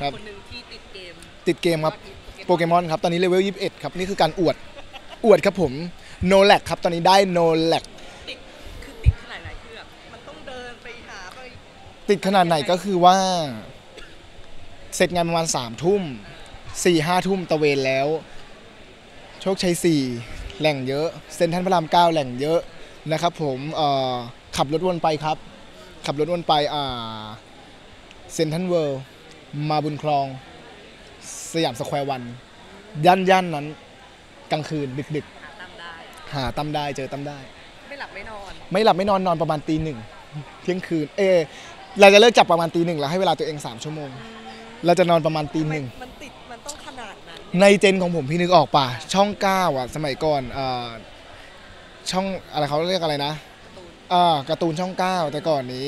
ครับ คนหนึ่งที่ติดเกมติดเกมครับ โปเกมอนครับ ตอนนี้เลเวล 21 ครับ นี่คือการอวด อวดครับผม no lag ครับ ตอนนี้ได้ no lag ติดคือติดขนาดไหนคือแบบมันต้องเดินไปหาไปติดขนาดไหนก็คือว่า เสร็จงานประมาณสามทุ่มสี่ห้าทุ่มตะเวนแล้ว โชคชัยสี่แหล่งเยอะ เซ็นทรัลพระรามเก้าแหล่งเยอะนะครับผมเอ่อขับรถวนไปครับ ขับรถวนไปอ่าเซ็นทรัลเวิลด์ มาบุญคลอง สยามสแควร์วันย่านย่านนั้น กลางคืนดึกดึกหาตามได้ๆหาตั้มได้เจอตั้มได้ ไม่หลับไม่นอน ไม่หลับไม่นอนนอนประมาณตีหนึ่งเที่ยงคืน เออเราจะเลิกจับประมาณตีหนึ่งแล้วให้เวลาตัวเอง3ชั่วโมง เราจะนอนประมาณตีหนึ่งมันติดมันต้องขนาดนั้น ในเจนของผมพี่นึกออกป่ะช่อง9อะ สมัยก่อนเอ่อช่องอะไรเขาเรียกอะไรนะอ่าการ์ตูนช่อง9แต่ก่อนนี้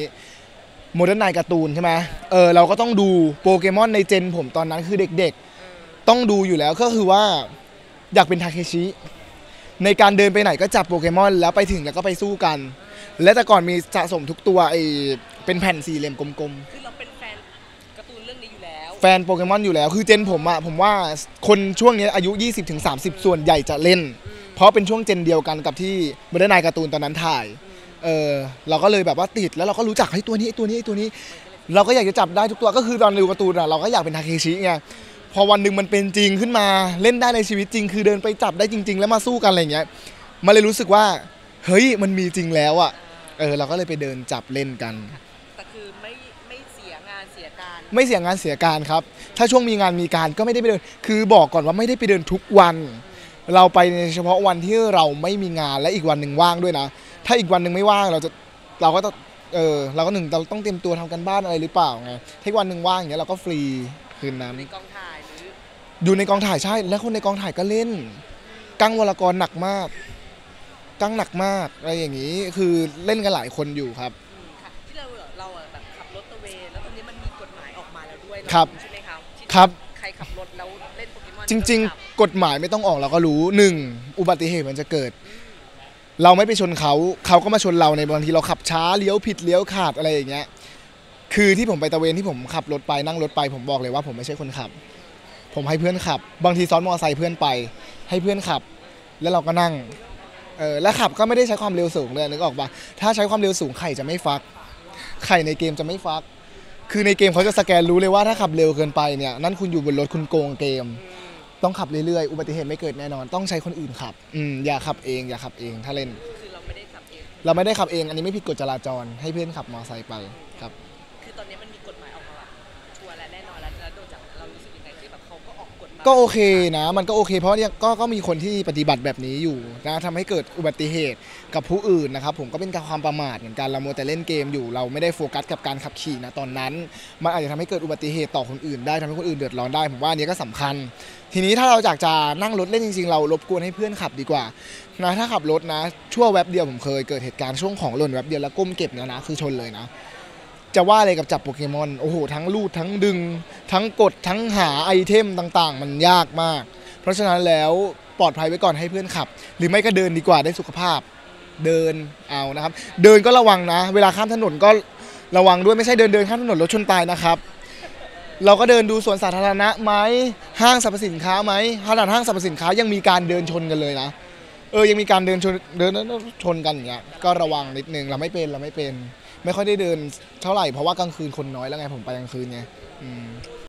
โมเดิร์นไนการ์ตูนใช่ไหมเออเราก็ต้องดูโปเกมอนในเจนผมตอนนั้นคือเด็กๆ ต้องดูอยู่แล้วก็คือว่าอยากเป็นทาเคชิในการเดินไปไหนก็จับโปเกมอนแล้วไปถึงแล้วก็ไปสู้กัน และแต่ก่อนมีสะสมทุกตัวไอเป็นแผ่นสี่เหลี่ยมกลมคือเราเป็นแฟนการ์ตูนเรื่องนี้อยู่แล้วๆแฟนโปเกมอนอยู่แล้ว คือเจนผมอะผมว่าคนช่วงนี้อายุ 20-30 ส่วนใหญ่จะเล่น เพราะเป็นช่วงเจนเดียวกันกับที่เบอร์นายการ์ตูนตอนนั้นถ่าย เออเราก็เลยแบบว่าติดแล้วเราก็รู้จักให้ยตัวนี้ไอ้ตัวนี้ไอ้ตัวนี้ เราก็อยากจะจับได้ทุกตัวก็คือตอนดูการ์ตูนอะเราก็อยากเป็นทาเคชิไงพอวันหนึ่งมันเป็นจริงขึ้นมาเล่นได้ในชีวิตจริง คือเดินไปจับได้จริง ๆ แล้วมาสู้กันอะไรอย่างเงี้ยมันเลยรู้สึกว่าเฮ้ยมันมีจริงแล้วอะเออเราก็เลยไปเดินจับเล่นกันแต่คือไม่ไม่เสียงานเสียการ ไม่เสียงานเสียการครับ ถ้าช่วงมีงานมีการก็ไม่ได้ไปเดิน คือบอกก่อนว่าไม่ได้ไปเดินทุกวัน เราไปในเฉพาะวันที่เราไม่มีงานและอีกวันหนึ่งว่างด้วยนะ ถ้าอีกวันหนึ่งไม่ว่างเราจะเราก็ต้องเออเราก็หนึ่งเราต้องเตรียมตัวทำกันบ้านอะไรหรือเปล่าไงถ้าอีกวันหนึ่งว่างอย่างเงี้ยเราก็ฟรีคืนนั้นในกองถ่ายหรืออยู่ในกองถ่ายใช่ และคนในกองถ่ายก็เล่นกังวรกรหนักมากกังหนักมากอะไรอย่างนี้คือเล่นกันหลายคนอยู่ครับอืมค่ะที่เราเราอะแบบขับรถตระเวนแล้วตอนนี้มันมีกฎหมายออกมาแล้วด้วยครับใช่ไหมครับที่ครับใครขับรถแล้วเล่นโปเกมอนจริงขับๆกฎหมายไม่ต้องออกเราก็รู้หนึ่งอุบัติเหตุมันจะเกิด เราไม่ไปชนเขาเขาก็มาชนเราในบางทีเราขับช้าเลี้ยวผิดเลี้ยวขาดอะไรอย่างเงี้ยคือที่ผมไปตะเวนที่ผมขับรถไปนั่งรถไป ผมบอกเลยว่าผมไม่ใช่คนขับ ผมให้เพื่อนขับ บางทีซ้อนมอเตอร์ไซค์เพื่อนไป ให้เพื่อนขับ แล้วเราก็นั่งเออแล้วขับก็ไม่ได้ใช้ความเร็วสูงเลยนึกออกปะถ้าใช้ความเร็วสูงไข่จะไม่ฟัก ไข่ในเกมจะไม่ฟัก คือในเกมเขาจะสแกนรู้เลยว่าถ้าขับเร็วเกินไปเนี่ยนั่นคุณอยู่บนรถคุณโกงเกม ต้องขับเรื่อยๆ อุบัติเหตุไม่เกิดแน่นอน ต้องใช้คนอื่นขับอืมอย่าขับเอง อย่าขับเองถ้าเล่น คือเราไม่ได้ขับเอง เราไม่ได้ขับเอง อันนี้ไม่ผิดกฎจราจร ให้เพื่อนขับมอเตอร์ไซค์ไปครับ คือตอนนี้มันมี ก็โอเคนะ มันก็โอเค เพราะเนี่ยก็ก็มีคนที่ปฏิบัติแบบนี้อยู่นะทำให้เกิดอุบัติเหตุกับผู้อื่นนะครับ ผมก็เป็นการความประมาทเหมือนกันเราโมวแต่เล่นเกมอยู่ เราไม่ได้โฟกัสกับการขับขี่นะตอนนั้น มันอาจจะทำให้เกิดอุบัติเหตุต่อคนอื่นได้ทำให้คนอื่นเดือดร้อนได้ผมว่าอันนี้ก็สำคัญ ทีนี้ถ้าเราอยากจะนั่งรถเล่นจริงๆ เรารบกวนให้เพื่อนขับดีกว่านะถ้าขับรถนะชั่วแวบเดียวผมเคยเกิดเหตุการณ์ช่วงของหล่นแวบเดียวแล้วก้มเก็บเนยนะคือชนเลยนะ จะว่าอะไรกับจับโปเกมอน โอ้โห ทั้งลูดทั้งดึง ทั้งกดทั้งหาไอเทมต่างๆ มันยากมาก เพราะฉะนั้นแล้วปลอดภัยไว้ก่อนให้เพื่อนขับ หรือไม่ก็เดินดีกว่าได้สุขภาพ เดินเอานะครับ เดินก็ระวังนะ เวลาข้ามถนนก็ระวังด้วยไม่ใช่เดินเดินข้ามถนนรถชนตายนะครับ เราก็เดินดูสวนสาธารณะไหมห้างสรรพสินค้าไหมขนาดห้างสรรพสินค้ายังมีการเดินชนกันเลยนะเออยังมีการเดินชนเดินชนกันอย่างเงี้ยก็ระวังนิดนึงเราไม่เป็นเราไม่เป็น ไม่ค่อยได้เดินเท่าไหร่เพราะว่ากลางคืนคนน้อยแล้วไงผมไปกลางคืนไงอืม